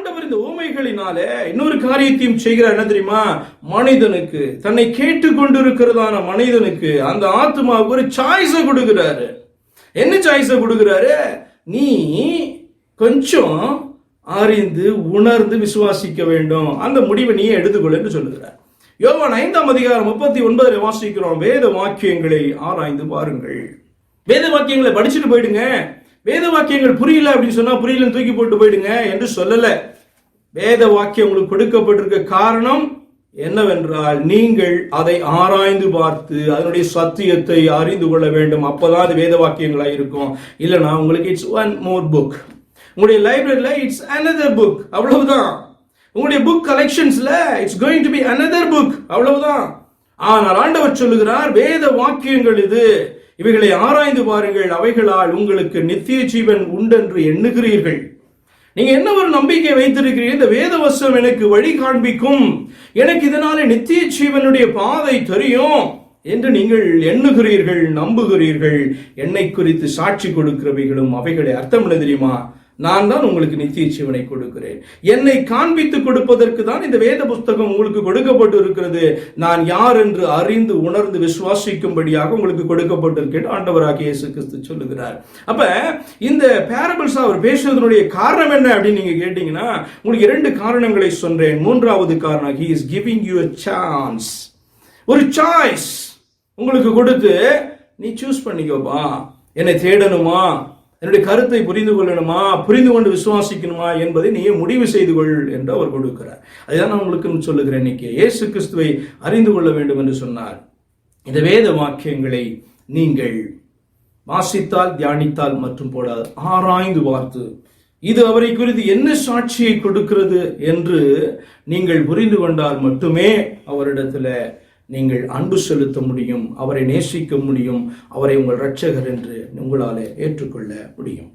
ஆண்டவர் இந்த ஊமைகளினால இன்னொரு காரியத்தையும் செய்கிறார். என்ன தெரியுமா? மனிதனுக்கு தன்னை கேட்டு கொண்டிருக்கிறதான மனிதனுக்கு அந்த ஆத்மாவுக்கு ஒரு சாய்ஸை கொடுக்கிறாரு. என்ன சாய்ஸை கொடுக்கிறாரு? நீ கொஞ்சம் அறிந்து உணர்ந்து விசுவாசிக்க வேண்டும். அந்த முடிவை நீயே எடுத்துக்கொள் என்று சொல்லுகிறார். யோவான் ஐந்தாம் அதிகாரம் முப்பத்தி ஒன்பதுல வாசிக்கிறோம். வேத வாக்கியங்களை ஆராய்ந்து பாருங்கள். வேத வாக்கியங்களை படிச்சுட்டு போயிடுங்க. வேத வாக்கியங்கள் புரியல அப்படின்னு சொன்னா புரியலன்னு தூக்கி போட்டு போயிடுங்க என்று சொல்லல. வேத வாக்கியம் உங்களுக்கு கொடுக்கப்பட்டிருக்க காரணம் என்னவென்றால் நீங்கள் அதை ஆராய்ந்து பார்த்து அதனுடைய சத்தியத்தை அறிந்து கொள்ள வேண்டும். அப்பதான் அது வேத வாக்கியங்களாக இருக்கும். இல்லைனா உங்களுக்கு இட்ஸ் ஒன் மோர் புக் உங்களுடைய லைப்ரரியில் இட்ஸ் அனதர் புக் அவ்வளவுதான். உங்களுடைய book கலெக்ஷன்ஸ்ல it's going to be another book அவ்வளவுதான். ஆனால் ஆண்டவர் சொல்லுகிறார் வேத வாக்கியங்கள் இது. இவைகளை ஆராய்ந்து பாருங்கள் அவைகளால் உங்களுக்கு நித்திய ஜீவன் உண்டென்று எண்ணுகிறீர்கள். நீங்க என்ன ஒரு நம்பிக்கை வைத்திருக்கிறீர்கள்? இந்த வேதவசம் எனக்கு வழி காண்பிக்கும். எனக்கு இதனாலே நித்திய ஜீவனுடைய பாதை தெரியும் என்று நீங்கள் எண்ணுகிறீர்கள் நம்புகிறீர்கள். என்னை குறித்து சாட்சி கொடுக்கிறவைகளும் அவைகளை அர்த்தம் என்ன தெரியுமா? நான் தான் உங்களுக்கு நித்திய ஜீவனை கொடுக்கிறேன். என்னை காண்பித்து கொடுப்பதற்கு தான் இந்த வேத புஸ்தகம் உங்களுக்கு கொடுக்கப்பட்டு இருக்கிறது நான் யார் என்று அறிந்து உணர்ந்து விசுவாசிக்கும்படியாக உங்களுக்கு கொடுக்கப்பட்டிருக்கேன் ஆண்டவராக இயேசு கிறிஸ்து சொல்லுகிறார். அப்ப இந்த பேரபிள்ஸ் அவர் பேசுவதனுடைய காரணம் என்ன அப்படின்னு நீங்க கேட்டீங்கன்னா உங்களுக்கு இரண்டு காரணங்களை சொல்றேன். மூன்றாவது காரணம் he is giving you chance ஒரு சாய்ஸ் உங்களுக்கு கொடுத்து நீ சூஸ் பண்ணிக்கோப்பா. என்னை தேடணுமா? என்னுடைய கருத்தை புரிந்து கொள்ளணுமா? புரிந்து கொண்டு விசுவாசிக்கணுமா என்பதை நீ முடிவு செய்து கொள் என்று அவர் கொடுக்கிறார். அதுதான் நான் உங்களுக்கு சொல்லுகிறேன் இன்னைக்கு. இயேசு கிறிஸ்துவை அறிந்து கொள்ள வேண்டும் என்று சொன்னார். இந்த வேத வாக்கியங்களை நீங்கள் வாசித்தால் தியானித்தால் மற்றும் போல ஆராய்ந்து பார்த்து இது அவரை குறித்து என்ன சாட்சியை கொடுக்கிறது என்று நீங்கள் புரிந்து கொண்டால் மட்டுமே அவரிடத்துல நீங்கள் அன்பு செலுத்த முடியும் அவரை நேசிக்க முடியும் அவரை உங்கள் இரட்சகர் என்று உங்களால் ஏற்றுக்கொள்ள முடியும்.